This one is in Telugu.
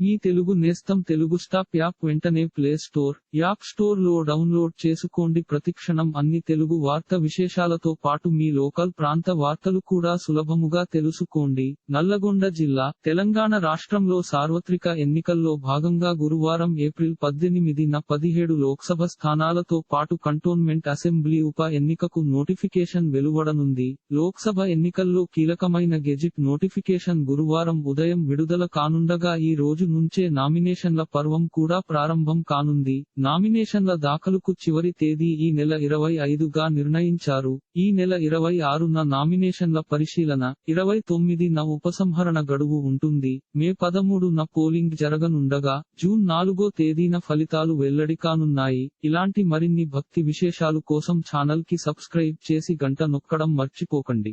మీ తెలుగు నేస్తం తెలుగు స్టాప్ యాప్ వెంటనే ప్లే స్టోర్ యాప్ స్టోర్లో డౌన్లోడ్ చేసుకోండి. ప్రతిక్షణం అన్ని తెలుగు వార్త విశేషాలతో పాటు మీ లోకల్ ప్రాంత వార్తలు కూడా సులభముగా తెలుసుకోండి. నల్లగొండ జిల్లా తెలంగాణ రాష్ట్రంలో సార్వత్రిక ఎన్నికల్లో భాగంగా గురువారం ఏప్రిల్ పద్దెనిమిదిన పదిహేడు లోక్సభ స్థానాలతో పాటు కంటోన్మెంట్ అసెంబ్లీ ఉప ఎన్నికకు నోటిఫికేషన్ వెలువడనుంది. లోక్సభ ఎన్నికల్లో కీలకమైన గెజిట్ నోటిఫికేషన్ గురువారం ఉదయం విడుదల కానుండగా ఈ రోజు నుంచే నామినేషన్ల పర్వం కూడా ప్రారంభం కానుంది. నామినేషన్ల దాఖలుకు చివరి తేదీ ఈ నెల ఇరవై ఐదుగా నిర్ణయించారు. ఈ నెల ఇరవై ఆరున నామినేషన్ల పరిశీలన ఇరవై తొమ్మిదిన ఉపసంహరణ గడువు ఉంటుంది. మే పదమూడున పోలింగ్ జరగనుండగా జూన్ నాలుగో తేదీన ఫలితాలు వెల్లడి కానున్నాయి ఇలాంటి మరిన్ని భక్తి విశేషాలు కోసం ఛానల్కి సబ్స్క్రైబ్ చేసి గంట నొక్కడం మర్చిపోకండి.